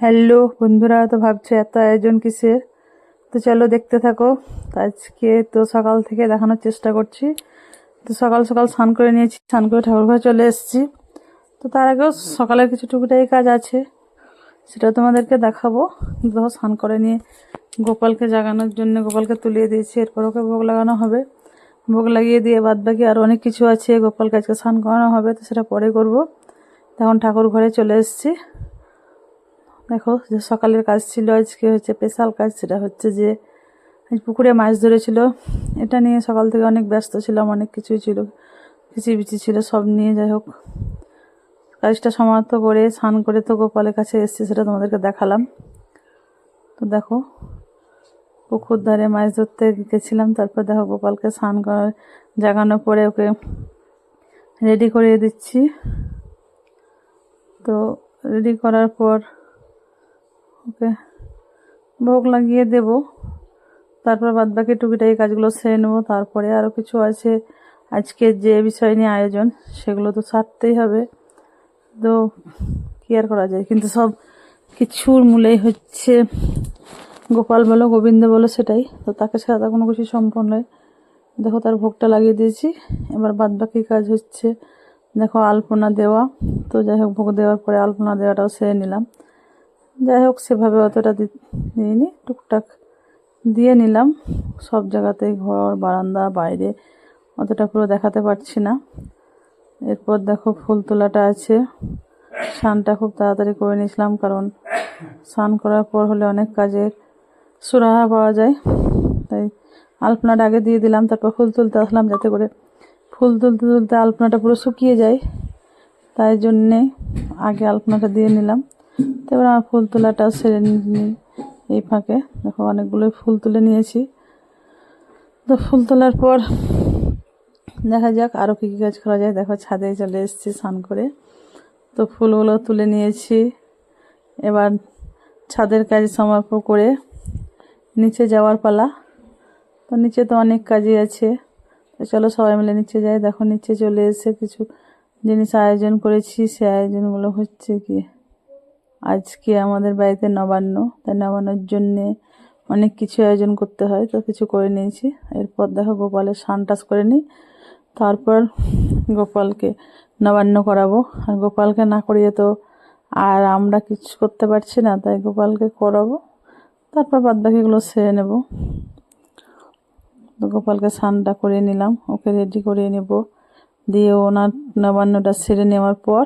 Hello, বন্ধুরা, তো ভাবছ এত আয়োজন কিসের? তো চলো দেখতে থাকো। আজকে তো সকাল থেকে দেখানোর চেষ্টা করছি। তো সকাল সকাল স্নান করে নিয়েছি, স্নান করে ঠাকুর ঘরে চলে এসেছি। তো তার আগেও সকালের কিছু টুকুটাই কাজ আছে, সেটা তোমাদেরকে দেখাবো। দেখো স্নান করে নিয়ে গোপালকে জাগানোর জন্য গোপালকে তুলিয়ে দিয়েছি, এরপর ওকে ভোগ লাগানো হবে। ভোগ লাগিয়ে দিয়ে বাদ বাকি আরও অনেক কিছু আছে, গোপালকে আজকে স্নান করানো হবে, তো সেটা পরে করব। তখন ঠাকুর ঘরে চলে এসেছি। দেখো, যে সকালের কাজ ছিল, আজকে হচ্ছে স্পেশাল কাজ, সেটা হচ্ছে যে পুকুরে মাছ ধরেছিল। এটা নিয়ে সকাল থেকে অনেক ব্যস্ত ছিলাম, অনেক কিছুই ছিল কিচিবিচি ছিল, সব নিয়ে যাই হোক। কাজটা সমাপ্ত করে, স্নান করে তো গোপালের কাছে এসেছি, সেটা তোমাদেরকে দেখালাম। তো দেখো, পুকুর ধারে মাছ ধরতে গেছিলাম, তারপর দেখো গোপালকে স্নান করার জাগানোর পরে ওকে রেডি করিয়ে দিচ্ছি। তো রেডি করার পর ওকে। ভোগ লাগিয়ে দেব। তারপর বাদ বাকি টুকিটাকি কাজগুলো সেরে নেব। তারপরে আরও কিছু আছে। আজকে যে বিষয় নিয়ে আয়োজন, সেগুলো তো সারতেই হবে। তো কী আর করা যায়? কিন্তু সব কিছুর মূলেই হচ্ছে গোপাল বলো, গোবিন্দ বলো, সেটাই। তো তাকে ছাড়া তা কোনো কিছু সম্ভব নয়। দেখো, তার ভোগটা লাগিয়ে দিয়েছি। এবার বাদ বাকি কাজ হচ্ছে, দেখো, আলপনা দেওয়া। তো যাই হোক, ভোগ দেওয়ার পরে আলপনা দেওয়াটাও সেরে নিলাম। যাই হোক, সেভাবে অতটা দিইনি। টুকটাক দিয়ে নিলাম। সব জায়গাতেই ঘর, বারান্দা, বাইরে অতটা পুরো দেখাতে পারছি না। এরপর দেখো ফুল তোলাটা আছে। স্নানটা খুব তাড়াতাড়ি করে নিয়েছিলাম, কারণ স্নান করার পর হলে অনেক কাজের সুরাহা পাওয়া যায়। তাই আলপনাটা আগে দিয়ে দিলাম, তারপর ফুল তুলতে আসলাম যাতে করে ফুল তুলতে তুলতে আলপনাটা পুরো শুকিয়ে যায়। তাই জন্যে আগে আলপনাটা দিয়ে নিলাম। তো এবার আমার ফুল তোলাটা সেরে নিই এই ফাঁকে। দেখো অনেকগুলোই ফুল তুলে নিয়েছি। তো ফুল তোলার পর দেখা যাক আরও কী কী কাজ করা যায়। দেখো ছাদে চলে এসেছি স্নান করে। তো ফুলগুলো তুলে নিয়েছি। এবার ছাদের কাজ সমাপ্ত করে নিচে যাওয়ার পালা। তো নিচে তো অনেক কাজই আছে। তো চলো সবাই মিলে নিচে যাই। দেখো নিচে চলে এসে কিছু জিনিস আয়োজন করেছি। সে আয়োজনগুলো হচ্ছে কি? আজকে আমাদের বাড়িতে নবান্ন। তাই নবান্নর জন্যে অনেক কিছু আয়োজন করতে হয়, তো কিছু করে নিয়েছি। এরপর দেখো গোপালের সান টাস করে নিই, তারপর গোপালকে নবান্ন করাবো। আর গোপালকে না করিয়ে তো আর আমরা কিছু করতে পারছি না, তাই গোপালকে করাবো। তারপর বাদ বাকিগুলো সেরে নেব। তো গোপালকে স্নানটা করে নিলাম, ওকে রেডি করিয়ে নেব। দিয়ে ওনার নবান্নটা সেরে নেওয়ার পর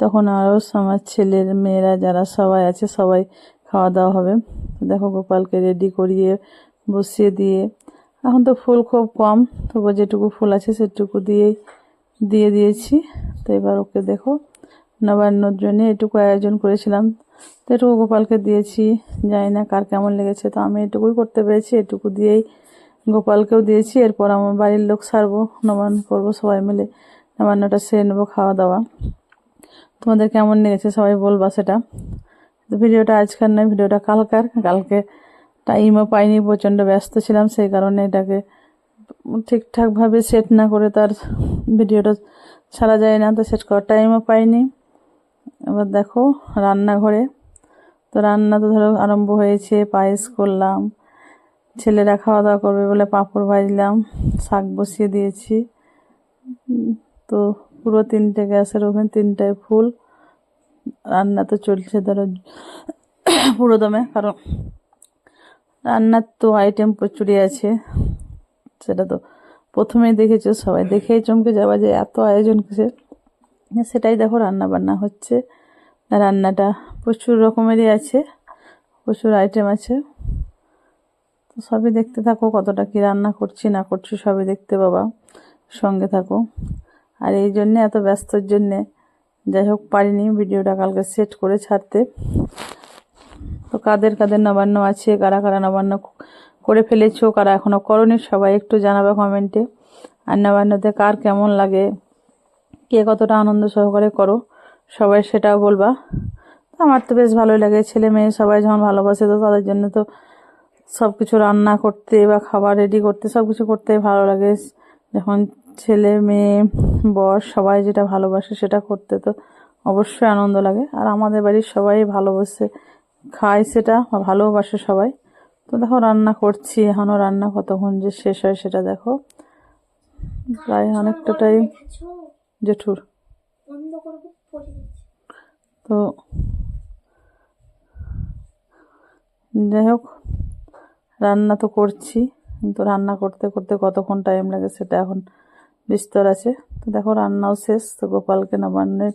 তখন আরও আমার ছেলের মেয়েরা যারা সবাই আছে, সবাই খাওয়া দাওয়া হবে। দেখো গোপালকে রেডি করিয়ে বসিয়ে দিয়ে। এখন তো ফুল খুব কম তবু যেটুকু ফুল আছে সেটুকু দিয়েই, দিয়ে দিয়েছি। তো এবার ওকে দেখো, নবান্নর জন্য এটুকু আয়োজন করেছিলাম। তো এটুকু গোপালকে দিয়েছি, জানি না কার কেমন লেগেছে, তো আমি এটুকুই করতে পেরেছি, এটুকু দিয়েই গোপালকেও দিয়েছি। এরপর আমার বাড়ির লোক সারবো, নবান্ন করব সবাই মিলে। নবান্নটা সেরে নেব খাওয়া দাওয়া। তোমাদের কেমন লেগেছে সবাই বলবা সেটা। ভিডিওটা আজকাল নয়, ভিডিওটা কালকার। কালকে টাইমও পাইনি, প্রচণ্ড ব্যস্ত ছিলাম, সেই কারণে এটাকে ঠিকঠাকভাবে সেট না করে তার ভিডিওটা ছাড়া যায় না। তো সেট করার টাইমও পাইনি। এবার দেখো রান্নাঘরে। তো রান্না তো ধরো আরম্ভ হয়েছে, পায়েস করলাম, ছেলেরা খাওয়া দাওয়া করবে বলে পাঁপড় ভাজলাম, শাক বসিয়ে দিয়েছি। তো পুরো তিনটে গ্যাসের ওভেন, তিনটায় ফুল। রান্না তো চলছে ধরো পুরো দমে কারণ রান্নার তো আইটেম প্রচুরই আছে। সেটা তো প্রথমেই দেখেছ, সবাই দেখেই চমকে যাওয়া যে এত আয়োজন কিসের। সেটাই দেখো রান্না বান্না হচ্ছে। রান্নাটা প্রচুর রকমেরই আছে, প্রচুর আইটেম আছে। তো সবই দেখতে থাকো কতটা কি রান্না করছি না করছি সবই দেখতে বাবা সঙ্গে থাকো। আর এই জন্যে, এত ব্যস্তর জন্যে, যাই হোক পারিনি ভিডিওটা কালকে সেট করে ছাড়তে। তো কাদের কাদের নবান্ন আছে, কারা কারা নবান্ন করে ফেলেছো, কারা এখনও করনি, সবাই একটু জানাবে কমেন্টে আর নবান্নতে কার কেমন লাগে, কে কতটা আনন্দ সহকারে করো, সবাই সেটাও বলবা। আমার তো বেশ ভালোই লাগে, ছেলে মেয়ে সবাই যখন ভালোবাসে তো তাদের জন্য তো সব কিছু রান্না করতে বা খাবার রেডি করতে সব কিছু করতে ভালো লাগে। যখন ছেলে মেয়ে বর সবাই যেটা ভালোবাসে সেটা করতে তো অবশ্যই আনন্দ লাগে। আর আমাদের বাড়ির সবাই ভালোবাসে খায় সেটা বা ভালোবাসে সবাই। তো দেখো রান্না করছি এখনও রান্না কতক্ষণ যে শেষ হয় সেটা দেখো। প্রায় অনেকটা টাইম জেঠুর। তো যাই হোক রান্না তো করছি কিন্তু রান্না করতে করতে কতক্ষণ টাইম লাগে সেটা এখন বিস্তর আছে। দেখো, রান্নাও শেষ। তো গোপালকে নবান্নের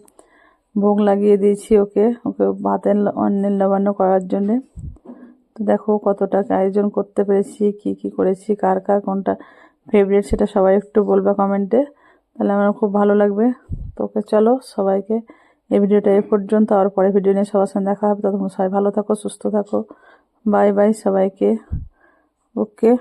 ভোগ লাগিয়ে দিয়েছি ওকে। ওকে ভাতের অন্নের নবান্ন করার জন্যে। তো দেখো কতটা আয়োজন করতে পেরেছি, কি কি করেছি, কার কার কোনটা ফেভারিট সেটা সবাই একটু বলবে কমেন্টে তাহলে আমার খুব ভালো লাগবে। তো ওকে চলো সবাইকে এই ভিডিওটা এ পর্যন্ত। আর পরে ভিডিও নিয়ে সবার সঙ্গে দেখা হবে। ততক্ষণ সবাই ভালো থাকো, সুস্থ থাকো। বাই বাই সবাইকে। ওকে।